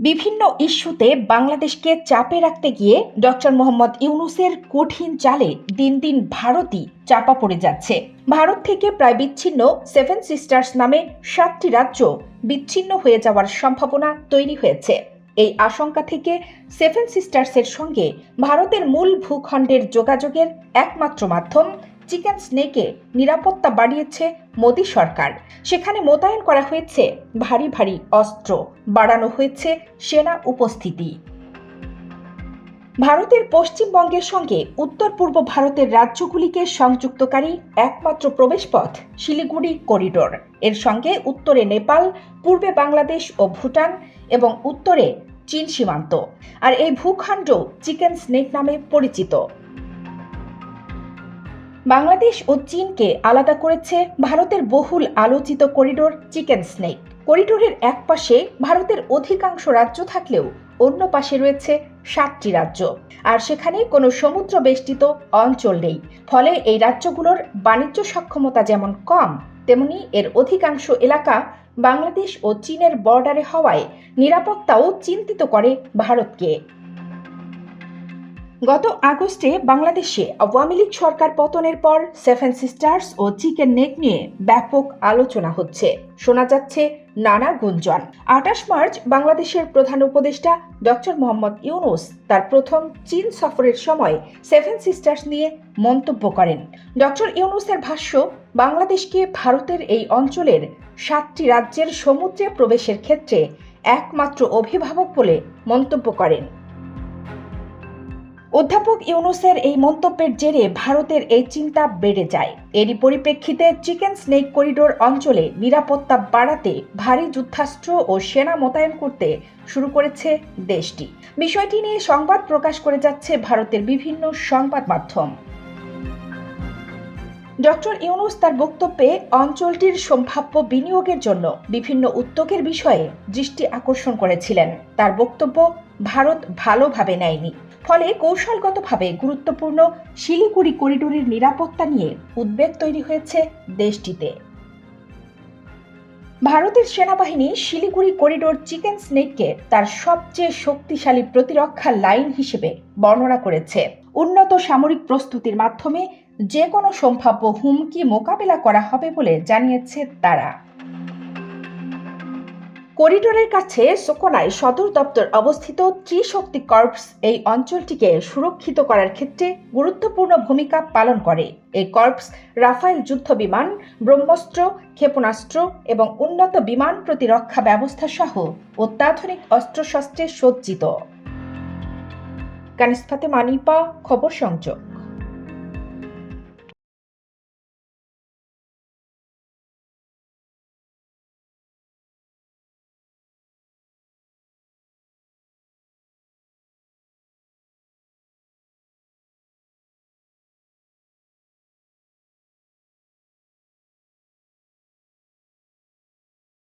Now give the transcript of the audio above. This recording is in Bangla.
বিভিন্ন ইস্যুতে বাংলাদেশকে চাপে রাখতে গিয়ে ডক্টর মোহাম্মদ ইউনুসের কঠিন চালে দিন দিন ভারতই চাপা পড়ে যাচ্ছে। ভারত থেকে প্রায় বিচ্ছিন্ন সেভেন সিস্টার্স নামে সাতটি রাজ্য বিচ্ছিন্ন হয়ে যাওয়ার সম্ভাবনা তৈরি হয়েছে। এই আশঙ্কা থেকে সেভেন সিস্টার্সের সঙ্গে ভারতের মূল ভূখণ্ডের যোগাযোগের একমাত্র মাধ্যম চিকেন স্নেকে নিরাপত্তা বাড়িয়েছে মোদী সরকার। সেখানে মোতায়েন করা হয়েছে ভারী ভারী অস্ত্র, বাড়ানো হয়েছে সেনা উপস্থিতি। ভারতের পশ্চিমবঙ্গের সঙ্গে উত্তর পূর্ব ভারতের রাজ্যগুলিকে সংযুক্তকারী একমাত্র প্রবেশপথ শিলিগুড়ি করিডোর। এর সঙ্গে উত্তরে নেপাল, পূর্বে বাংলাদেশ ও ভুটান এবং উত্তরে চীন সীমান্ত। আর এই ভূখণ্ড চিকেন স্নেক নামে পরিচিত। বাংলাদেশ ও চীনকে আলাদা করেছে ভারতের বহুল আলোচিত করিডোর চিকেন স্নেক। করিডোরের এক পাশে ভারতের অধিকাংশ রাজ্য থাকলেও অন্য পাশে রয়েছে সাতটি রাজ্য। আর সেখানে কোনো সমুদ্র বেষ্টিত অঞ্চল নেই। ফলে এই রাজ্যগুলোর বাণিজ্য সক্ষমতা যেমন কম, তেমনি এর অধিকাংশ এলাকা বাংলাদেশ ও চীনের বর্ডারে হওয়ায় নিরাপত্তাও চিন্তিত করে ভারতকে। গত আগস্টে বাংলাদেশে আওয়ামী লীগ সরকার পতনের পর সেভেন সিস্টার্স ও চিকেন নেক নিয়ে ব্যাপক আলোচনা হচ্ছে। শোনা যাচ্ছে নানা গুঞ্জন। আঠাশ মার্চ বাংলাদেশের প্রধান উপদেষ্টা ডক্টর মোহাম্মদ ইউনুস তার প্রথম চীন সফরের সময় সেভেন সিস্টার্স নিয়ে মন্তব্য করেন। ডক্টর ইউনুসের ভাষ্য, বাংলাদেশকে ভারতের এই অঞ্চলের সাতটি রাজ্যের সমুদ্রে প্রবেশের ক্ষেত্রে একমাত্র অভিভাবক বলে মন্তব্য করেন। অধ্যাপক ইউনুসের এই মন্তব্যের জেরে ভারতের এই চিন্তা বেড়ে যায়। এরই পরিপ্রেক্ষিতে চিকেন স্নেক করিডোর অঞ্চলে নিরাপত্তা বাড়াতে ভারী যুদ্ধাস্ত্র ও সেনা মোতায়েন করতে শুরু করেছে দেশটি। বিষয়টি নিয়ে সংবাদ প্রকাশ করে যাচ্ছে ভারতের বিভিন্ন সংবাদ মাধ্যম। ডক্টর ইউনুস তার বক্তব্যে অঞ্চলটির সম্ভাব্য বিনিয়োগের জন্য বিভিন্ন উদ্যোগের বিষয়ে দৃষ্টি আকর্ষণ করেছিলেন। তার বক্তব্য ভারত ভালোভাবে নেয়নি। ফলে কৌশলগতভাবে গুরুত্বপূর্ণ শিলিগুড়ি করিডোরের নিরাপত্তা নিয়ে উদ্বেগ তৈরি হয়েছে দেশটিতে। ভারতের সেনাবাহিনী শিলিগুড়ি করিডোর চিকেন স্নেককে তার সবচেয়ে শক্তিশালী প্রতিরক্ষা লাইন হিসেবে বর্ণনা করেছে। উন্নত সামরিক প্রস্তুতির মাধ্যমে যে কোনো সম্ভাব্য হুমকি মোকাবেলা করা হবে বলে জানিয়েছে তারা। করিডোরের কাছে সোকোনায় সদর দপ্তর অবস্থিত ত্রিশক্তি কর্পস এই অঞ্চলটিকে সুরক্ষিত করার ক্ষেত্রে গুরুত্বপূর্ণ ভূমিকা পালন করে। এই কর্পস রাফায়েল যুদ্ধ বিমান ব্রহ্মস্ত্র, ক্ষেপণাস্ত্র এবং উন্নত বিমান প্রতিরক্ষা ব্যবস্থা সহ অত্যাধুনিক অস্ত্রশস্ত্রে সজ্জিত। কানিসফাতে মানিপা খবর সংযোগ।